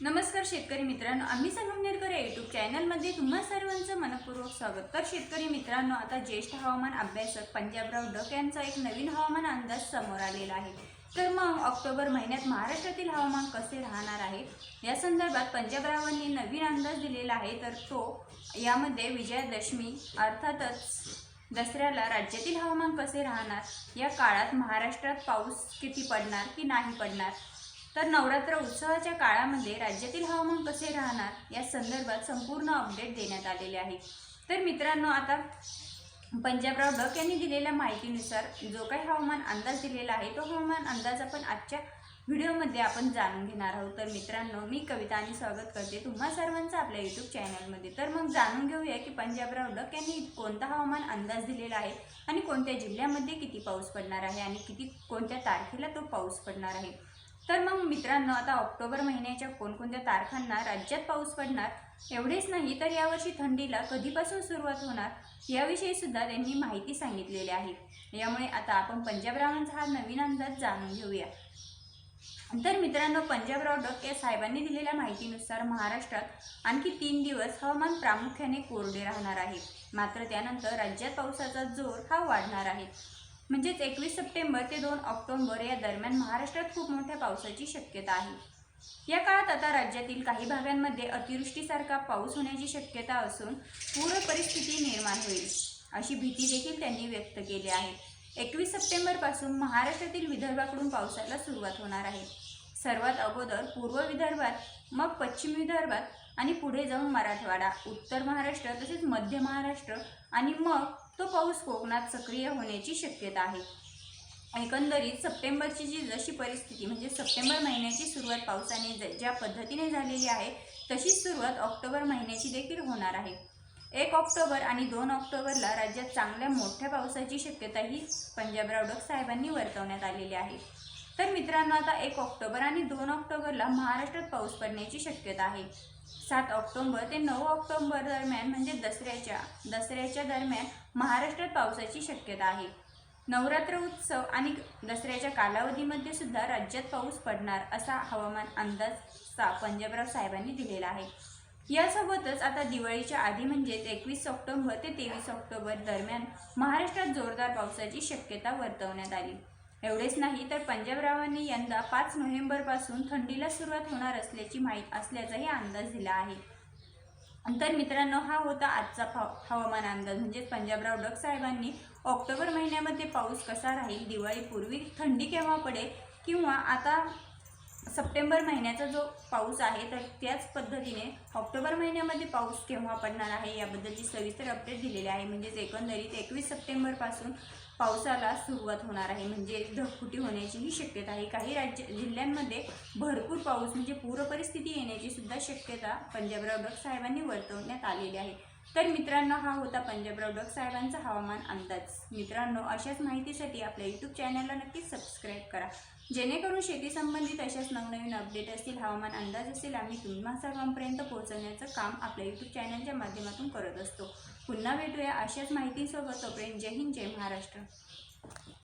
नमस्कार शेतकरी मित्रांनो आम्ही संगमनेरकर या यूट्यूब चॅनलमध्ये तुम्हा सर्वांचं मनपूर्वक स्वागत. तर शेतकरी मित्रांनो आता ज्येष्ठ हवामान अभ्यासक पंजाबराव डक यांचा एक नवीन हवामान अंदाज समोर आलेला आहे. तर मग ऑक्टोबर महिन्यात महाराष्ट्रातील हवामान कसे राहणार आहे? या संदर्भात पंजाबरावांनी नवीन अंदाज दिलेला आहे. तर तो यामध्ये विजयादशमी अर्थातच दसऱ्याला राज्यातील हवामान कसे राहणार? या काळात महाराष्ट्रात पाऊस किती पडणार की नाही पडणार? तर नवरात्र उत्सवाच्या काळामध्ये राज्यातील हवामान कसे राहणार या संदर्भात संपूर्ण अपडेट देण्यात आलेले आहे. तर मित्रांनो आता पंजाबराव डक यांनी दिलेल्या माहितीनुसार जो काही हवामान अंदाज दिलेला आहे तो हवामान अंदाज आपण आजच्या व्हिडिओमध्ये आपण जाणून घेणार आहोत. तर मित्रांनो मी कविता आणि स्वागत करते तुम्हा सर्वांचं आपल्या यूट्यूब चॅनलमध्ये तर मग जाणून घेऊया की पंजाबराव डक यांनी कोणता हवामान अंदाज दिलेला आहे आणि कोणत्या जिल्ह्यामध्ये किती पाऊस पडणार आहे आणि किती कोणत्या तारखेला तो पाऊस पडणार आहे. तर मग मित्रांनो आता ऑक्टोबर महिन्याच्या कोणकोणत्या तारखांना राज्यात पाऊस पडणार एवढेच नाही तर यावर्षी थंडीला कधीपासून सुरुवात होणार याविषयी सुद्धा त्यांनी माहिती सांगितलेली आहे. यामुळे आता आपण पंजाबरावांचा हा नवीन अंदाज जाणून घेऊया. तर मित्रांनो पंजाबराव डक या साहेबांनी दिलेल्या माहितीनुसार महाराष्ट्रात आणखी तीन दिवस हवामान प्रामुख्याने कोरडे राहणार आहे. मात्र त्यानंतर राज्यात पावसाचा जोर हा वाढणार आहे. म्हणजेच एकवीस सप्टेंबर ते दोन ऑक्टोबर या दरम्यान महाराष्ट्रात खूप मोठ्या पावसाची शक्यता आहे. या काळात आता राज्यातील काही भागांमध्ये अतिवृष्टीसारखा पाऊस होण्याची शक्यता असून पूर परिस्थिती निर्माण होईल अशी भीती देखील त्यांनी व्यक्त केली आहे. एकवीस सप्टेंबरपासून महाराष्ट्रातील विदर्भाकडून पावसाला सुरुवात होणार आहे. सर्वात अगोदर पूर्व विदर्भात मग पश्चिम विदर्भात आणि पुढे जाऊन मराठवाडा उत्तर महाराष्ट्र तसेच मध्य महाराष्ट्र आणि मग तो पाऊस कोकणात सक्रिय होण्याची शक्यता आहे. एकंदरीत सप्टेंबरची जी जशी परिस्थिती म्हणजे सप्टेंबर महिन्याची सुरुवात पावसाने ज- ज्या पद्धतीने झालेली आहे तशीच सुरुवात ऑक्टोबर महिन्याची देखील होणार आहे. एक ऑक्टोबर आणि दोन ऑक्टोबरला राज्यात चांगल्या मोठ्या पावसाची शक्यताही पंजाबराव डक साहेबांनी वर्तवण्यात आलेली आहे. तर मित्रांनो आता एक ऑक्टोबर आणि दोन ऑक्टोबरला महाराष्ट्रात पाऊस पडण्याची शक्यता आहे. सात ऑक्टोबर ते नऊ ऑक्टोबर दरम्यान म्हणजे दसऱ्याच्या दसऱ्याच्या दरम्यान महाराष्ट्रात पावसाची शक्यता आहे. नवरात्र उत्सव आणि दसऱ्याच्या कालावधीमध्ये सुद्धा राज्यात पाऊस पडणार असा हवामान अंदाज सा पंजाबराव साहेबांनी दिलेला आहे. यासोबतच आता दिवाळीच्या आधी म्हणजेच एकवीस ऑक्टोबर ते तेवीस ऑक्टोबर दरम्यान महाराष्ट्रात जोरदार पावसाची शक्यता वर्तवण्यात आली. एवढेच नाही तर पंजाबरावांनी यंदा पाच नोव्हेंबरपासून थंडीला सुरुवात होणार असल्याची माहीत असल्याचाही अंदाज दिला आहे. तर मित्रांनो हा होता आजचा पाव हवामान अंदाज. म्हणजेच पंजाबराव डग साहेबांनी ऑक्टोबर महिन्यामध्ये पाऊस कसा राहील दिवाळीपूर्वी थंडी केव्हा पडेल किंवा आता सप्टेंबर महिन्याचा जो पाऊस आहे तर त्याच पद्धतीने ऑक्टोबर महिन्यामध्ये पाऊस केव्हा पडणार आहे याबद्दलची सविस्तर अपडेट दिलेली आहे. म्हणजेच एकंदरीत एकवीस सप्टेंबरपासून पावसाला सुरुवात होणार आहे. म्हणजे ढगफुटी होण्याचीही शक्यता आहे. काही राज्य जिल्ह्यांमध्ये भरपूर पाऊस म्हणजे पूरपरिस्थिती येण्याचीसुद्धा येण्याची सुद्धा शक्यता पंजाबराव डक साहेबांनी वर्तवण्यात आलेली आहे. तर मित्रांनो हा होता पंजाबराव डक साहेबांचा हवामान अंदाज. मित्रांनो अशाच माहितीसाठी आपल्या यूट्यूब चॅनलला नक्कीच सबस्क्राईब करा. जेणेकरून शेती संबंधित अशाच नवनवीन अपडेट असतील हवामान अंदाज असेल आम्ही तुम्हा सर्वांपर्यंत पोहोचवण्याचं काम आपल्या यूट्यूब चॅनलच्या माध्यमातून करत असतो. पुन्हा भेटूया अशाच माहितीसोबत. तोपर्यंत जय हिंद जय महाराष्ट्र.